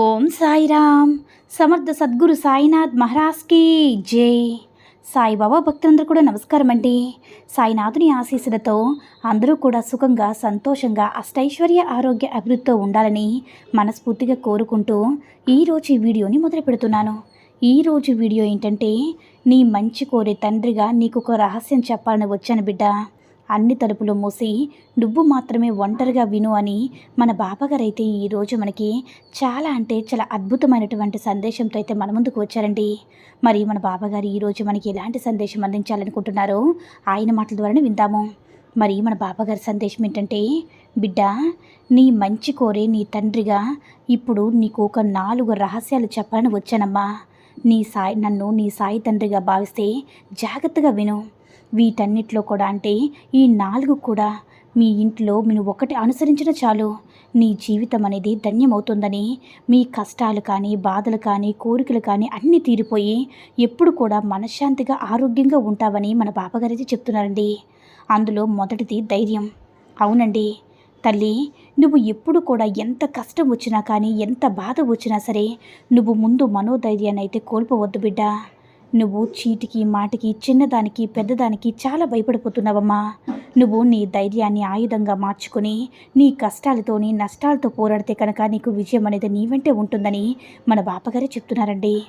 ఓం సాయిరామ్. సమర్థ సద్గురు సాయినాథ్ మహారాజ్కి జై. సాయిబాబా భక్తులందరూ కూడా నమస్కారం అండి. సాయినాథుని ఆశీస్సులతో అందరూ కూడా సుఖంగా సంతోషంగా అష్టైశ్వర్య ఆరోగ్య అభివృద్ధితో ఉండాలని మనస్ఫూర్తిగా కోరుకుంటూ ఈరోజు ఈ వీడియోని మొదలు పెడుతున్నాను. ఈరోజు వీడియో ఏంటంటే నీ మంచి కోరే తండ్రిగా నీకు ఒక రహస్యం చెప్పాలని వచ్చాను బిడ్డ. అన్ని తలుపులు మూసి నువ్వు మాత్రమే ఒంటరిగా విను అని మన బాబాగారైతే ఈరోజు మనకి చాలా అంటే చాలా అద్భుతమైనటువంటి సందేశంతో అయితే మన ముందుకు వచ్చారండి. మరి మన బాబాగారు ఈరోజు మనకి ఎలాంటి సందేశం అందించాలనుకుంటున్నారో ఆయన మాటల ద్వారానే విందాము. మరి మన బాబాగారి సందేశం ఏంటంటే బిడ్డ నీ మంచి కోరే నీ తండ్రిగా ఇప్పుడు నీకు ఒక నాలుగు రహస్యాలు చెప్పాలని వచ్చానమ్మా. నీ సాయి నన్ను నీ సాయి తండ్రిగా భావిస్తే జాగ్రత్తగా విను. వీటన్నిటిలో కూడా అంటే ఈ నాలుగు కూడా మీ ఇంట్లో మీరు ఒకటి అనుసరించిన చాలు. నీ జీవితం అనేది ధన్యమవుతుందని మీ కష్టాలు కానీ బాధలు కానీ కోరికలు కానీ అన్నీ తీరిపోయి ఎప్పుడు కూడా మనశ్శాంతిగా ఆరోగ్యంగా ఉంటావని మన బాబాగారైతే చెప్తున్నారండి. అందులో మొదటిది ధైర్యం. అవునండి. తల్లి నువ్వు ఎప్పుడు కూడా ఎంత కష్టం వచ్చినా కానీ ఎంత బాధ వచ్చినా సరే నువ్వు ముందు మనోధైర్యాన్ని అయితే కోల్పోవద్దు బిడ్డ. నువ్వు చీటికి మాటికి చిన్నదానికి పెద్దదానికి చాలా భయపడిపోతున్నావమ్మా. నువ్వు నీ ధైర్యాన్ని ఆయుధంగా మార్చుకుని నీ కష్టాలతోని నష్టాలతో పోరాడితే కనుక నీకు విజయం అనేది నీ వెంటే ఉంటుందని మన బాపగారే చెప్తున్నారండి.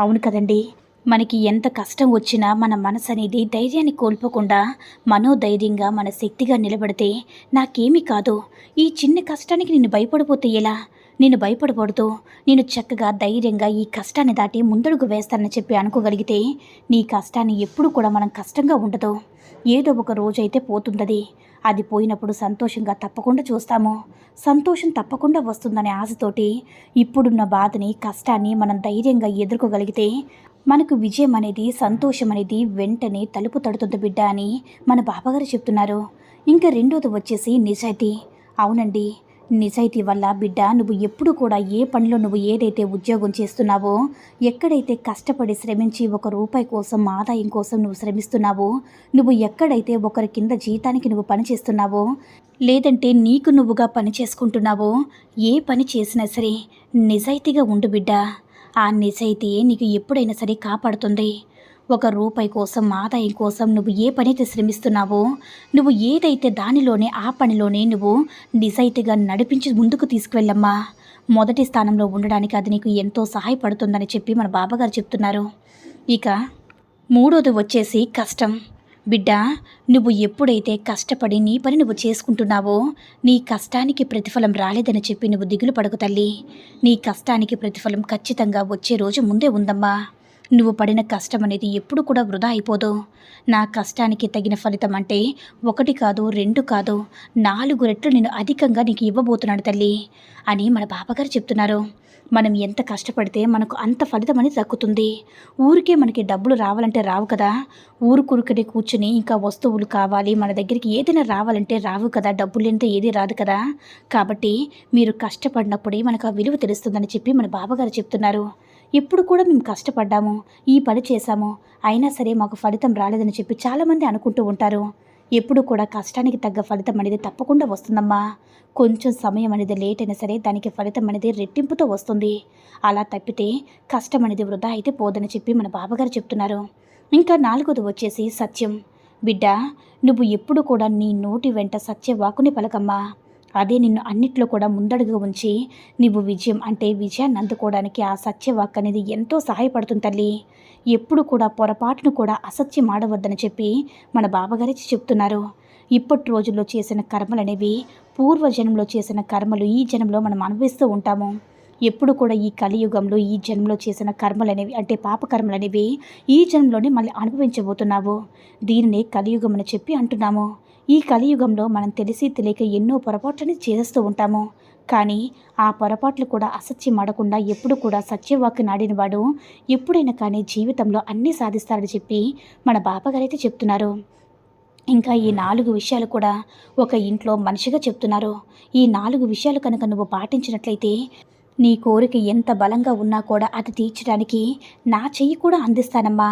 అవును కదండి. మనకి ఎంత కష్టం వచ్చినా మన మనసు అనేది ధైర్యాన్ని కోల్పోకుండా మనోధైర్యంగా మన శక్తిగా నిలబడితే నాకేమీ కాదు. ఈ చిన్న కష్టానికి నేను భయపడిపోతే ఎలా? నేను భయపడకూడదు. నేను చక్కగా ధైర్యంగా ఈ కష్టాన్ని దాటి ముందడుగు వేస్తానని చెప్పి అనుకోగలిగితే నీ కష్టాన్ని ఎప్పుడు కూడా మనం కష్టంగా ఉండదు. ఏదో ఒక రోజైతే పోతుందది అది పోయినప్పుడు సంతోషంగా తప్పకుండా చూస్తాము. సంతోషం తప్పకుండా వస్తుందనే ఆశతోటి ఇప్పుడున్న బాధని కష్టాన్ని మనం ధైర్యంగా ఎదుర్కోగలిగితే మనకు విజయం అనేది సంతోషం అనేది వెంటనే తలుపు తడుతుంది బిడ్డ అని మన బాబాగారు చెప్తున్నారు. ఇంకా రెండోది వచ్చేసి నిజాయితీ. అవునండి. నిజాయితీ వల్ల బిడ్డ నువ్వు ఎప్పుడు కూడా ఏ పనిలో నువ్వు ఏదైతే ఉద్యోగం చేస్తున్నావో ఎక్కడైతే కష్టపడి శ్రమించి ఒక రూపాయి కోసం ఆదాయం కోసం నువ్వు శ్రమిస్తున్నావో నువ్వు ఎక్కడైతే ఒకరి కింద జీతానికి నువ్వు పని చేస్తున్నావో లేదంటే నీకు నువ్వుగా పని చేసుకుంటున్నావో ఏ పని చేసినా సరే నిజాయితీగా ఉండు బిడ్డ. ఆ నిజాయితీ నీకు ఎప్పుడైనా సరే కాపాడుతుంది. ఒక రూపాయి కోసం ఆదాయం కోసం నువ్వు ఏ పనైతే శ్రమిస్తున్నావో నువ్వు ఏదైతే దానిలోనే ఆ పనిలోనే నువ్వు నిజాయితీగా నడిపించి ముందుకు తీసుకువెళ్ళమ్మా. మొదటి స్థానంలో ఉండడానికి అది నీకు ఎంతో సహాయపడుతుందని చెప్పి మన బాబాగారు చెప్తున్నారు. ఇక మూడోది వచ్చేసి కష్టం. బిడ్డ నువ్వు ఎప్పుడైతే కష్టపడి నీ పని నువ్వు చేసుకుంటున్నావో నీ కష్టానికి ప్రతిఫలం రాలేదని చెప్పి నువ్వు దిగులు పడకు తల్లి. నీ కష్టానికి ప్రతిఫలం ఖచ్చితంగా వచ్చే రోజు ముందే ఉందమ్మా. నువ్వు పడిన కష్టం అనేది ఎప్పుడు కూడా వృధా అయిపోదు. నా కష్టానికి తగిన ఫలితం అంటే ఒకటి కాదు రెండు కాదు నాలుగు రెట్లు నేను అధికంగా నీకు ఇవ్వబోతున్నాను తల్లి అని మన బాబాగారు చెప్తున్నారు. మనం ఎంత కష్టపడితే మనకు అంత ఫలితం అనేది దక్కుతుంది. ఊరికే మనకి డబ్బులు రావాలంటే రావు కదా. ఊరుకురుకనే కూర్చుని ఇంకా వస్తువులు కావాలి మన దగ్గరికి ఏదైనా రావాలంటే రావు కదా. డబ్బులు లేనితే ఏది రాదు కదా. కాబట్టి మీరు కష్టపడినప్పుడే మనకు ఆ విలువ తెలుస్తుందని చెప్పి మన బాబాగారు చెప్తున్నారు. ఎప్పుడు కూడా మేము కష్టపడ్డాము ఈ పని చేశాము. అయినా సరే మాకు ఫలితం రాలేదని చెప్పి చాలామంది అనుకుంటూ ఉంటారు. ఎప్పుడు కూడా కష్టానికి తగ్గ ఫలితం అనేది తప్పకుండా వస్తుందమ్మా. కొంచెం సమయం అనేది లేట్ అయినా సరే దానికి ఫలితం అనేది రెట్టింపుతో వస్తుంది. అలా తప్పితే కష్టం అనేది వృధా అయితే పోదని చెప్పి మన బాబాగారు చెప్తున్నారు. ఇంకా నాలుగోది వచ్చేసి సత్యం. బిడ్డ నువ్వు ఎప్పుడు కూడా నీ నోటి వెంట సత్య వాకుని పలకమ్మా. అదే నిన్ను అన్నిట్లో కూడా ముందడుగు ఉంచి నువ్వు విజయం అంటే విజయాన్ని అందుకోవడానికి ఆ సత్యవాక్ అనేది ఎంతో సహాయపడుతుంది తల్లి. ఎప్పుడు కూడా పొరపాటును కూడా అసత్యం ఆడవద్దని చెప్పి మన బాబాగారి చెప్తున్నారు. ఇప్పటి రోజుల్లో చేసిన కర్మలు అనేవి పూర్వజన్మలో చేసిన కర్మలు ఈ జన్మలో మనం అనుభవిస్తూ ఉంటాము. ఎప్పుడు కూడా ఈ కలియుగంలో ఈ జన్మలో చేసిన కర్మలు అనేవి అంటే పాపకర్మలు అనేవి ఈ జన్మలోనే మళ్ళీ అనుభవించబోతున్నావు. దీనినే కలియుగం అని చెప్పి అంటున్నాము. ఈ కలియుగంలో మనం తెలిసి తెలియక ఎన్నో పొరపాట్లని చేస్తూ ఉంటాము. కానీ ఆ పొరపాట్లు కూడా అసత్యం ఆడకుండా ఎప్పుడు కూడా సత్యవాక్కు నాడినవాడు ఎప్పుడైనా కానీ జీవితంలో అన్నీ సాధిస్తారని చెప్పి మన బాబాగారైతే చెప్తున్నారు. ఇంకా ఈ నాలుగు విషయాలు కూడా ఒక ఇంట్లో మనిషిగా చెప్తున్నారు. ఈ నాలుగు విషయాలు కనుక నువ్వు పాటించినట్లయితే నీ కోరిక ఎంత బలంగా ఉన్నా కూడా అది తీర్చడానికి నా చెయ్యి కూడా అందిస్తానమ్మా.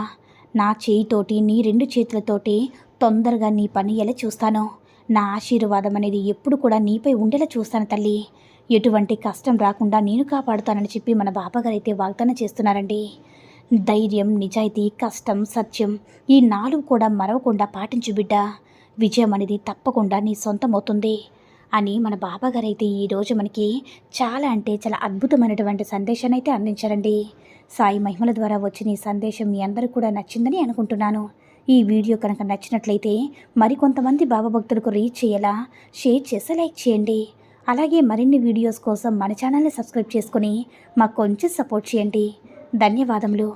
నా చేయితోటి నీ రెండు చేతులతోటి తొందరగా నీ పని ఎలా చూస్తాను. నా ఆశీర్వాదం అనేది ఎప్పుడు కూడా నీపై ఉండేలా చూస్తాను తల్లి. ఎటువంటి కష్టం రాకుండా నేను కాపాడుతానని చెప్పి మన బాబాగారు అయితే వాగ్దానం చేస్తున్నారండి. ధైర్యం నిజాయితీ కష్టం సత్యం ఈ నాలుగు కూడా మరవకుండా పాటించు బిడ్డ. విజయం అనేది తప్పకుండా నీ సొంతమవుతుంది అని మన బాబాగారు అయితే ఈరోజు మనకి చాలా అంటే చాలా అద్భుతమైనటువంటి సందేశాన్ని అయితే అందించారండి. సాయి మహిమల ద్వారా వచ్చిన ఈ సందేశం మీ అందరూ కూడా నచ్చిందని అనుకుంటున్నాను. ఈ వీడియో కనుక నచ్చినట్లయితే మరికొంతమంది బాబా భక్తులకు రీచ్ చేయలా షేర్ చేసి లైక్ చేయండి. అలాగే మరిన్ని వీడియోస్ కోసం మన ఛానల్ని సబ్స్క్రైబ్ చేసుకొని మాకు కొంచెం సపోర్ట్ చేయండి. ధన్యవాదములు.